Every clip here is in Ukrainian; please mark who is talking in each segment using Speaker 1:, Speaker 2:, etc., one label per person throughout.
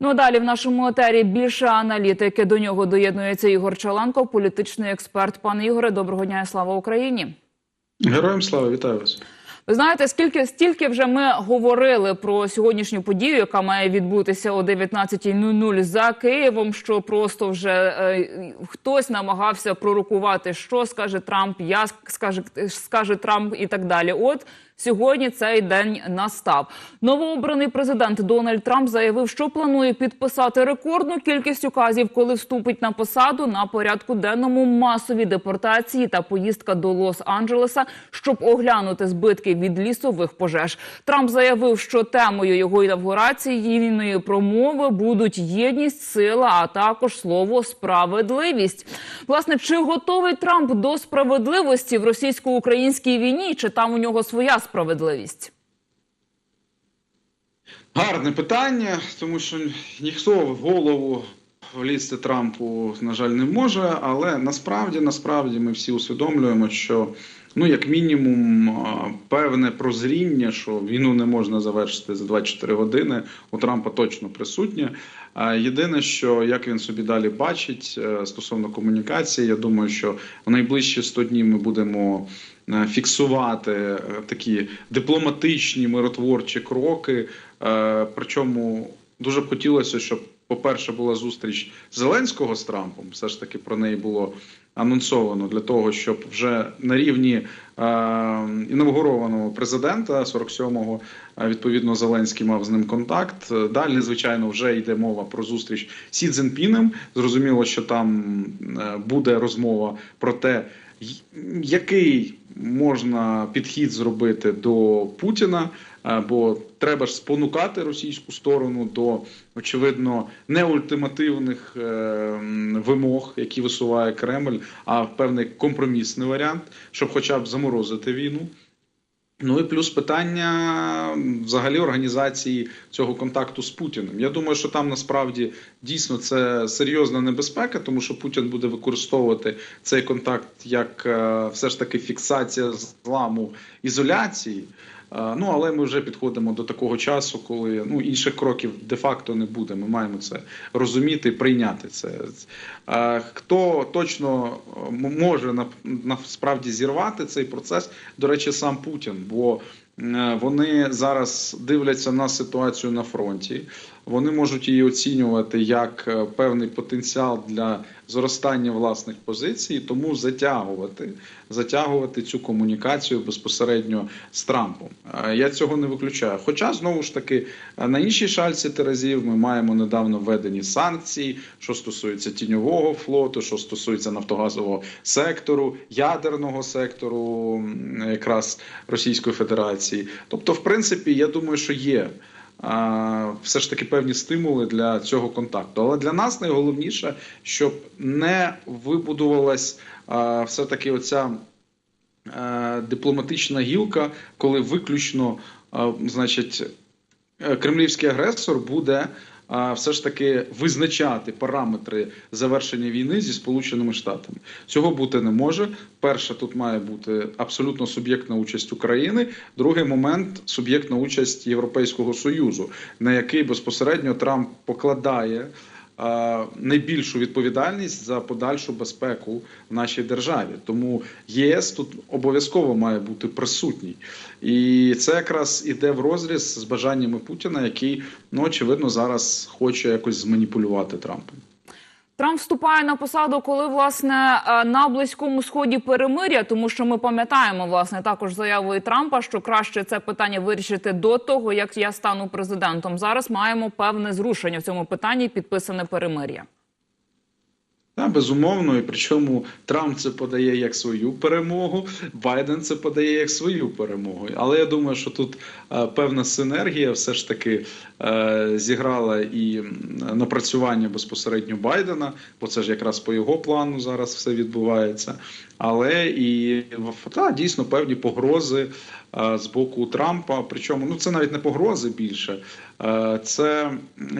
Speaker 1: Ну а далі в нашому етері більше аналітики. До нього доєднується Ігор Чаленко, політичний експерт. Пане Ігоре, доброго дня і слава Україні.
Speaker 2: Героям слава, вітаю вас.
Speaker 1: Ви знаєте, скільки стільки вже ми говорили про сьогоднішню подію, яка має відбутися о 19.00 за Києвом. Що просто вже е, хтось намагався пророкувати, що скаже Трамп, я скаже, скаже Трамп і так далі. От сьогодні цей день настав. Новообраний президент Дональд Трамп заявив, що планує підписати рекордну кількість указів, коли вступить на посаду на порядку денному масові депортації та поїздка до Лос-Анджелеса, щоб оглянути збитки від лісових пожеж. Трамп заявив, що темою його інавгураційної промови будуть єдність, сила, а також слово справедливість. Власне, чи готовий Трамп до справедливості в російсько-українській війні? Чи там у нього своя справедливість?
Speaker 2: Гарне питання, тому що ніхто в голову влізти Трампу, на жаль, не може. Але насправді, насправді, ми всі усвідомлюємо, що ну, як мінімум, певне прозріння, що війну не можна завершити за 24 години, у Трампа точно присутнє. Єдине, що як він собі далі бачить е, стосовно комунікації, я думаю, що в найближчі 100 днів ми будемо фіксувати е, такі дипломатичні миротворчі кроки. Е, Причому дуже б хотілося, щоб, по-перше, була зустріч Зеленського з Трампом. Все ж таки про неї було анонсовано для того, щоб вже на рівні е, інавгурованого президента 47-го, е, відповідно, Зеленський мав з ним контакт. Е, Далі, звичайно, вже йде мова про зустріч Сі Цзінпінем. Зрозуміло, що там е, буде розмова про те, який можна підхід зробити до Путіна. Е, Бо треба ж спонукати російську сторону до очевидно не ультимативних е, вимог, які висуває Кремль, а певний компромісний варіант, щоб хоча б заморозити війну. Ну і плюс питання взагалі організації цього контакту з Путіним. Я думаю, що там насправді дійсно це серйозна небезпека, тому що Путін буде використовувати цей контакт як е, все ж таки фіксація зламу ізоляції. Е, Ну але ми вже підходимо до такого часу, коли ну інших кроків де-факто не буде. Ми маємо це розуміти, прийняти це. Е, Хто точно е, може на- насправді зірвати цей процес? До речі, сам Путін, бо вони зараз дивляться на ситуацію на фронті. Вони можуть її оцінювати як е, певний потенціал для зростання власних позицій, тому затягувати, затягувати цю комунікацію безпосередньо з Трампом. Е, Я цього не виключаю. Хоча знову ж таки е, на іншій шальці терезів ми маємо недавно введені санкції, що стосується тіньового флоту, що стосується нафтогазового сектору, ядерного сектору, якраз Російської Федерації. Тобто, в принципі, я думаю, що є все ж таки певні стимули для цього контакту. Але для нас найголовніше, щоб не вибудувалась все-таки оця е, дипломатична гілка, коли виключно, значить, е, кремлівський агресор буде. Все ж таки визначати параметри завершення війни зі Сполученими Штатами цього бути не може. Перше, тут має бути абсолютно суб'єктна участь України. Другий момент суб'єктна участь Європейського союзу, на який безпосередньо Трамп покладає найбільшу відповідальність за подальшу безпеку в нашій державі. Тому ЄС тут обов'язково має бути присутній, і це якраз іде в розріз з бажаннями Путіна, який ну очевидно зараз хоче якось зманіпулювати Трампом.
Speaker 1: Трамп вступає на посаду, коли власне е, на близькому сході перемиря, тому що ми пам'ятаємо власне також заявою Трампа, що краще це питання вирішити до того, як я стану президентом. Зараз маємо певне зрушення в цьому питанні, підписане перемиря.
Speaker 2: Так, безумовно, і причому Трамп це подає як свою перемогу, Байден це подає як свою перемогу. Але я думаю, що тут е, певна синергія все ж таки е, зіграла і напрацювання безпосередньо Байдена, бо це ж якраз по його плану зараз все відбувається. Але і та, дійсно певні погрози е, з боку Трампа. Причому ну це навіть не погрози більше, е, це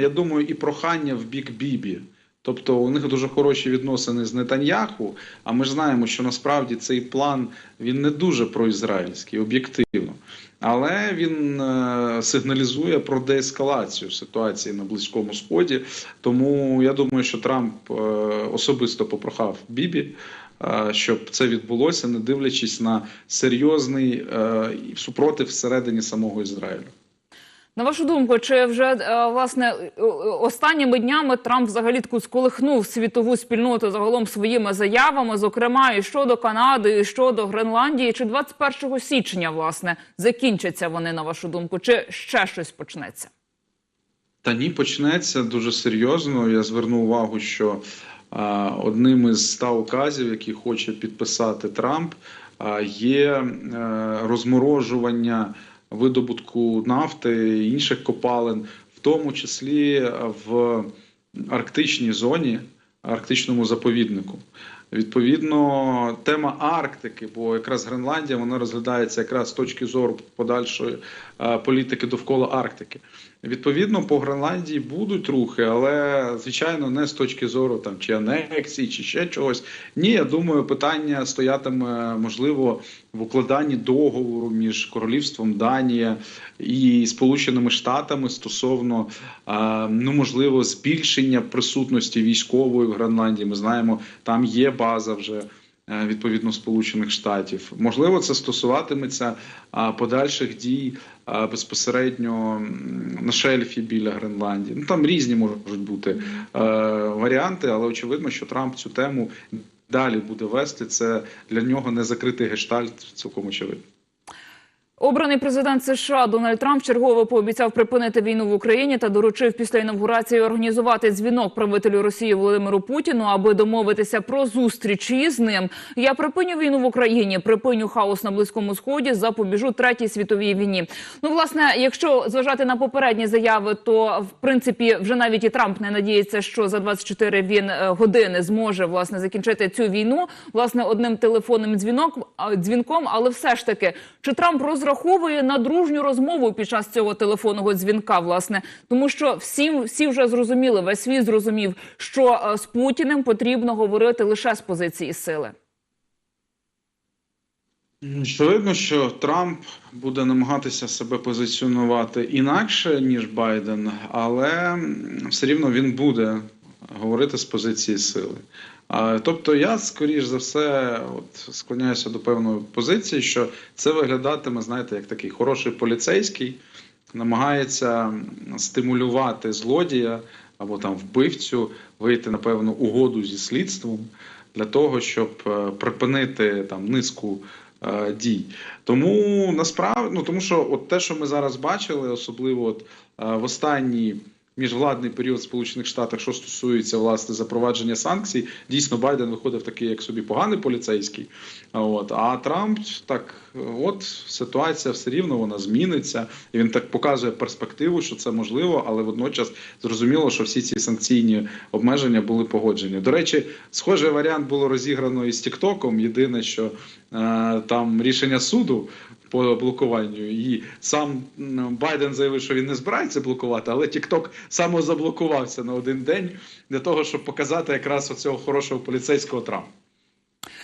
Speaker 2: я думаю, і прохання в бік Бібі. Тобто у них дуже хороші відносини з Нетаньяху. А ми ж знаємо, що насправді цей план він не дуже проізраїльський, об'єктивно. Але він е, сигналізує про деескалацію ситуації на Близькому Сході. Тому я думаю, що Трамп е, особисто попрохав Бібі, е, щоб це відбулося, не дивлячись на серйозний супротив всередині самого Ізраїлю.
Speaker 1: На вашу думку, чи вже е, власне е, останніми днями Трамп взагалі сколихнув світову спільноту загалом своїми заявами, зокрема і щодо Канади, і щодо Гренландії, чи 21 січня власне закінчаться вони на вашу думку, чи ще щось почнеться?
Speaker 2: Та ні, почнеться дуже серйозно. Я зверну увагу, що а, одним із ста указів, які хоче підписати Трамп, а, є е, розморожування видобутку нафти інших копалин, в тому числі в арктичній зоні, арктичному заповіднику. Відповідно, тема Арктики, бо якраз Гренландія вона розглядається якраз з точки зору подальшої е, політики довкола Арктики. Відповідно, по Гренландії будуть рухи, але звичайно не з точки зору там чи анексії, чи ще чогось. Ні, я думаю, питання стоятиме можливо в укладанні договору між королівством Данія і Сполученими Штатами стосовно ну можливо збільшення присутності військової в Гренландії. Ми знаємо, там є база вже. Е, Відповідно Сполучених Штатів, можливо, це стосуватиметься подальших дій безпосередньо на шельфі біля Гренландії. Ну там різні можуть бути е, варіанти, але очевидно, що Трамп цю тему далі буде вести. Це для нього не закритий гештальт, цілком очевидно.
Speaker 1: Обраний президент США Дональд Трамп чергово пообіцяв припинити війну в Україні та доручив після інавгурації організувати дзвінок правителю Росії Володимиру Путіну, аби домовитися про зустріч із ним. Я припиню війну в Україні, припиню хаос на близькому сході, запобіжу третій світовій війні. Ну, власне, якщо зважати на попередні заяви, то в принципі вже навіть і Трамп не надіється, що за 24 він е, години зможе власне закінчити цю війну власне одним телефонним дзвінок дзвінком. Але все ж таки, чи Трамп розраховує на дружню розмову під час цього телефонного дзвінка? Власне, тому що всі, всі вже зрозуміли, весь світ зрозумів, що е, з Путіним потрібно говорити лише з позиції сили.
Speaker 2: Очевидно, що Трамп буде намагатися себе позиціонувати інакше ніж Байден, але все рівно він буде говорити з позиції сили. Тобто, я скоріш за все от, склоняюся до певної позиції, що це виглядатиме, знаєте, як такий хороший поліцейський, намагається стимулювати злодія або там вбивцю вийти на певну угоду зі слідством для того, щоб е, припинити там низку е, дій. Тому насправді, ну тому що от те, що ми зараз бачили, особливо от е, в останній міжвладний період в Сполучених Штатах, що стосується власне запровадження санкцій, дійсно Байден виходив такий, як собі поганий поліцейський. От а Трамп так, от ситуація все рівно вона зміниться, і він так показує перспективу, що це можливо, але водночас зрозуміло, що всі ці санкційні обмеження були погоджені. До речі, схожий варіант було розіграно із Тіктоком. Єдине, що е, там рішення суду по блокуванню, і сам Байден заявив, що він не збирається блокувати, але Тікток самозаблокувався на один день для того, щоб показати якраз оцього хорошого поліцейського Трампа.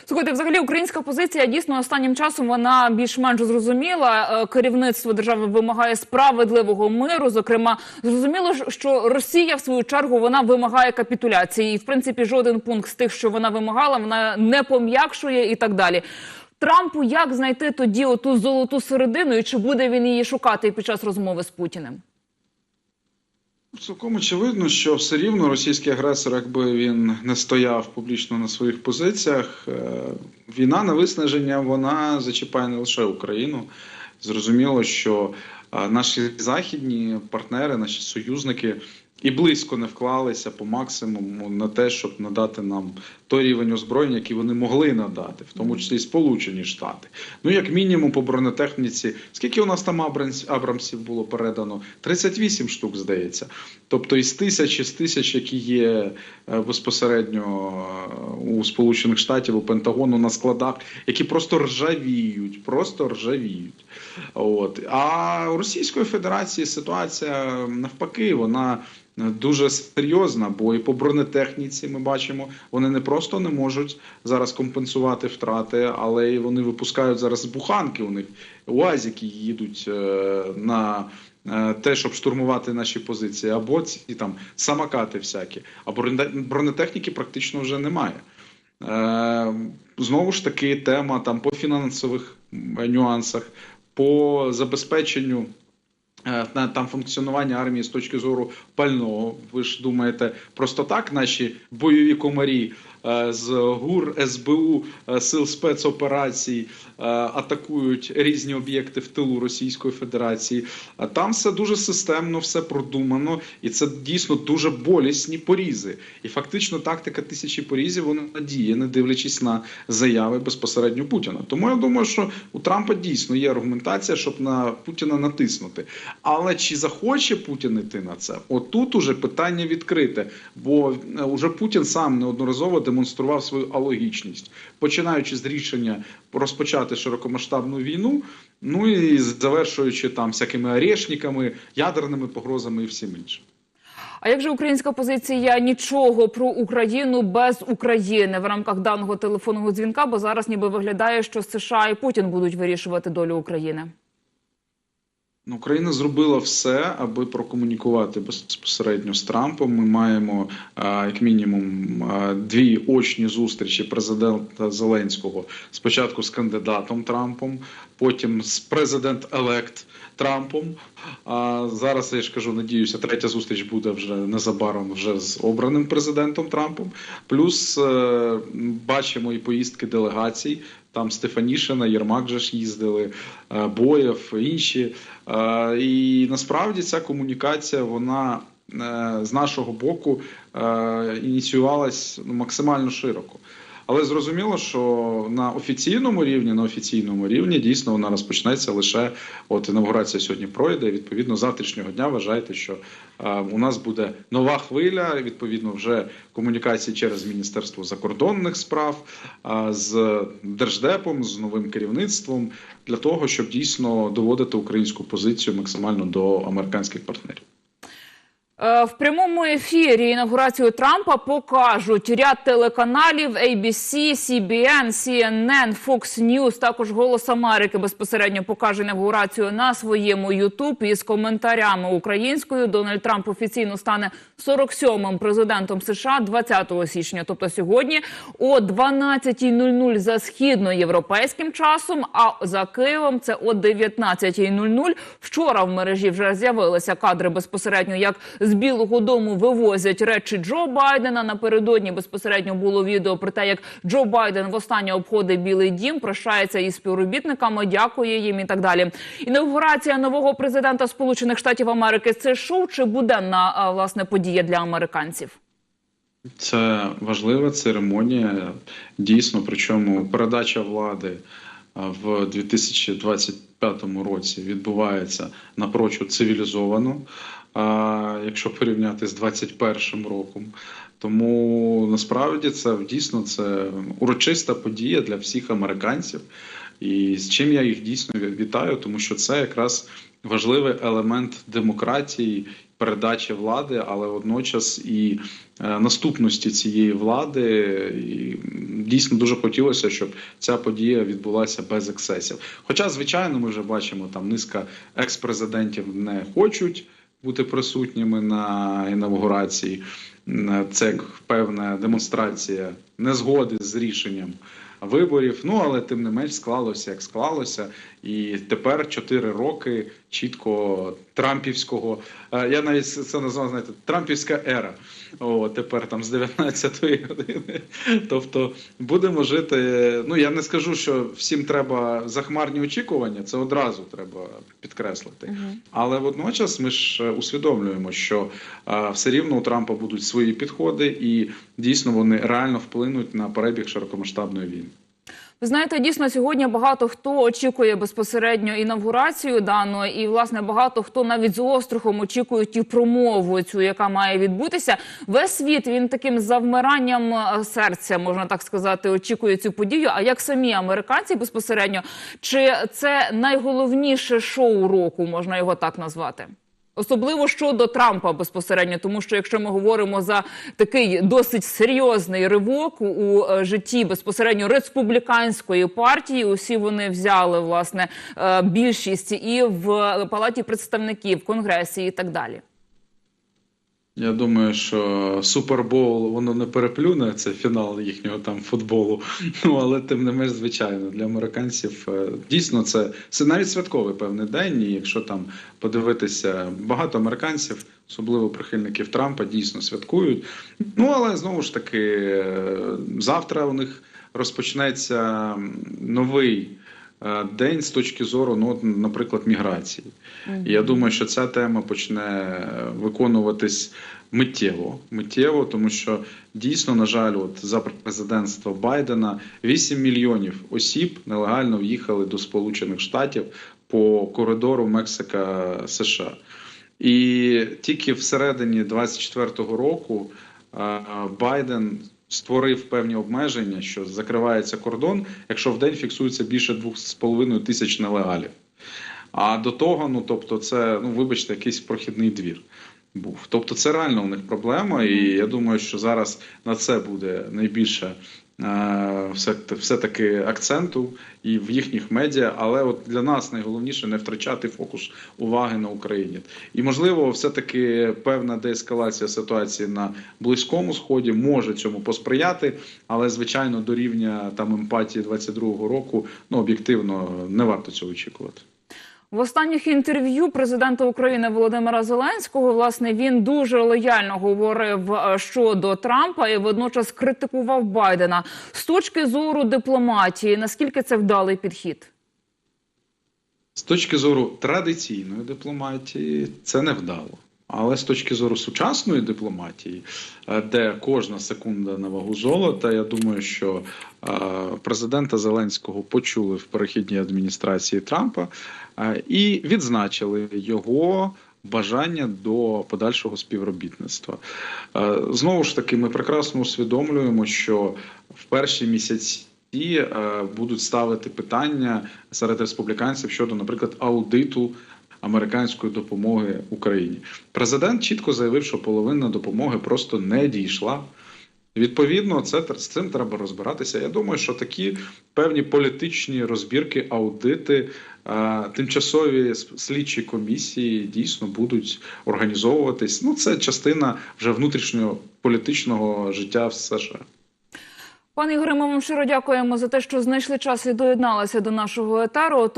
Speaker 1: Слухайте, взагалі українська позиція дійсно останнім часом вона більш-менш зрозуміла. Е, Керівництво держави вимагає справедливого миру. Зокрема, зрозуміло, що Росія в свою чергу вона вимагає капітуляції. І в принципі, жоден пункт з тих, що вона вимагала, вона не пом'якшує і так далі. Трампу як знайти тоді оту золоту середину, і чи буде він її шукати під час розмови з Путіним?
Speaker 2: Цілком очевидно, що все рівно російський агресор, якби він не стояв публічно на своїх позиціях, е, війна на виснаження вона зачіпає не лише Україну. Зрозуміло, що е, наші західні партнери, наші союзники і близько не вклалися по максимуму на те, щоб надати нам той рівень озброєння, який вони могли надати, в тому числі і Сполучені Штати. Ну, як мінімум, по бронетехніці, скільки у нас там Абрамс, Абрамсів було передано? 38 штук, здається. Тобто із тисячі, з тисяч, які є е, безпосередньо е, у Сполучених Штатів, у Пентагону на складах, які просто ржавіють, просто ржавіють. От. А у Російської Федерації ситуація навпаки, вона дуже серйозна, бо і по бронетехніці ми бачимо, вони не просто не можуть зараз компенсувати втрати, але й вони випускають зараз буханки. У них УАЗики їдуть е, на е, те, щоб штурмувати наші позиції, або ці там самокати всякі. А броне- бронетехніки практично вже немає. Е, Знову ж таки, тема там по фінансових нюансах, по забезпеченню е, на там функціонування армії з точки зору пального. Ви ж думаєте, просто так наші бойові комарі е, з ГУР СБУ е, сил спецоперацій е, атакують різні об'єкти в тилу Російської Федерації. Там все дуже системно, все продумано, і це дійсно дуже болісні порізи. І фактично тактика тисячі порізів вона діє, не дивлячись на заяви безпосередньо Путіна. Тому я думаю, що у Трампа дійсно є аргументація, щоб на Путіна натиснути. Але чи захоче Путін йти на це? Отут уже питання відкрите, бо е, уже Путін сам неодноразово демонстрував свою алогічність, починаючи з рішення розпочати широкомасштабну війну, ну і завершуючи там всякими орешниками, ядерними погрозами і всім іншим.
Speaker 1: А як же українська позиція нічого про Україну без України в рамках даного телефонного дзвінка? Бо зараз ніби виглядає, що США і Путін будуть вирішувати долю України.
Speaker 2: Ну, Україна зробила все, аби прокомунікувати безпосередньо з Трампом. Ми маємо як мінімум дві очні зустрічі президента Зеленського. Спочатку з кандидатом Трампом, потім з президент-елект Трампом. А зараз я ж кажу, надіюся, третя зустріч буде вже незабаром вже з обраним президентом Трампом. Плюс е, бачимо і поїздки делегацій. Там Стефанішина, Єрмак же ж їздили, е, Боєв, інші. Е, І насправді ця комунікація, вона з нашого боку ініціювалась ну, максимально широко. Але зрозуміло, що на офіційному рівні, на офіційному рівні дійсно вона розпочнеться лише от інавгурація сьогодні пройде. Відповідно, завтрашнього дня вважайте, що е, у нас буде нова хвиля. Відповідно, вже комунікації через Міністерство закордонних справ е, з держдепом, з новим керівництвом для того, щоб дійсно доводити українську позицію максимально до американських партнерів.
Speaker 1: Е, В прямому ефірі інаугурацію Трампа покажуть ряд телеканалів ABC, CBN, CNN, Fox News, також Голос Америки безпосередньо покаже інаугурацію на своєму YouTube із коментарями українською. Дональд Трамп офіційно стане 47-м президентом США 20 січня, тобто сьогодні о 12.00 за східноєвропейським часом. А за Києвом це о 19.00. Вчора в мережі вже з'явилися кадри безпосередньо, як з Білого Дому вивозять речі Джо Байдена. Напередодні безпосередньо було відео про те, як Джо Байден востаннє обходить Білий Дім, прощається із співробітниками, дякує їм і так далі. Інаугурація нового президента Сполучених Штатів Америки це шоу чи буденна а, власне подія для американців?
Speaker 2: Це важлива церемонія. Дійсно, причому передача влади в 2025 році відбувається напрочуд цивілізовано. Якщо порівняти з 2021 роком, тому насправді це дійсно це урочиста подія для всіх американців, і з чим я їх дійсно вітаю, тому що це якраз важливий елемент демократії, передачі влади, але водночас і е, наступності цієї влади. І дійсно дуже хотілося, щоб ця подія відбулася без ексцесів. Хоча, звичайно, ми вже бачимо, там низка екс-президентів не хочуть бути присутніми на інавгурації. Це певна демонстрація незгоди з рішенням виборів. Ну але тим не менш склалося як склалося, і тепер 4 роки чітко трампівського. е, Я навіть це назвав знаєте, трампівська ера. О, тепер там з 19-ї години. Тобто будемо жити. Ну я не скажу, що всім треба захмарні очікування. Це одразу треба підкреслити. Але водночас ми ж е, усвідомлюємо, що е, все рівно у Трампа будуть свої підходи, і дійсно вони реально вплинуть на перебіг широкомасштабної війни.
Speaker 1: Ви знаєте, дійсно сьогодні багато хто очікує безпосередньо інавгурацію даної, і власне багато хто навіть з острахом очікує ті промову, цю яка має відбутися. Весь світ він таким завмиранням е, серця, можна так сказати, очікує цю подію. А як самі американці безпосередньо, чи це найголовніше шоу року, можна його так назвати? Особливо щодо Трампа безпосередньо, тому що якщо ми говоримо за такий досить серйозний ривок у е, житті безпосередньо республіканської партії, усі вони взяли власне е, більшість і в палаті представників, конгресі і так далі.
Speaker 2: Я думаю, що Супербоул воно не переплюне це фінал їхнього там футболу. Ну але тим не менш, звичайно, для американців е, дійсно це, це навіть святковий певний день. І якщо там подивитися, багато американців, особливо прихильників Трампа, дійсно святкують. Ну але знову ж таки, е, завтра у них розпочнеться новий. Е, День з точки зору, ну, наприклад, міграції. І я думаю, що ця тема почне виконуватись миттєво. Миттєво, тому що дійсно, на жаль, от за президентства Байдена 8 мільйонів осіб нелегально в'їхали до Сполучених Штатів по коридору Мексика США. І тільки всередині 24-го року е, Байден створив певні обмеження, що закривається кордон, якщо в день фіксується більше 2,5 тисяч нелегалів. А до того, ну тобто, це ну вибачте, якийсь прохідний двір був. Тобто, це реально у них проблема, і я думаю, що зараз на це буде найбільше е, все, все таки акценту і в їхніх медіа. Але от для нас найголовніше не втрачати фокус уваги на Україні. І можливо, все таки певна деескалація ситуації на близькому сході може цьому посприяти, але звичайно до рівня там емпатії 22-го року ну об'єктивно не варто цього очікувати.
Speaker 1: В останніх інтерв'ю президента України Володимира Зеленського власне він дуже лояльно говорив е, щодо Трампа і водночас критикував Байдена з точки зору дипломатії. Наскільки це вдалий підхід?
Speaker 2: З точки зору традиційної дипломатії це не вдало. Але з точки зору сучасної дипломатії, е, де кожна секунда на вагу золота, я думаю, що е, президента Зеленського почули в перехідній адміністрації Трампа е, і відзначили його бажання до подальшого співробітництва. Знову ж таки, ми прекрасно усвідомлюємо, що в перші місяці. Будуть ставити питання серед республіканців щодо, наприклад, аудиту американської допомоги Україні. Президент чітко заявив, що половина допомоги просто не дійшла. Відповідно, це з цим треба розбиратися. Я думаю, що такі певні політичні розбірки, аудити, е, тимчасові слідчі комісії дійсно будуть організовуватись. Ну, це частина вже внутрішнього політичного життя в США.
Speaker 1: Пане Ігоре, ми вам щиро дякуємо за те, що знайшли час і доєдналися до нашого етеру.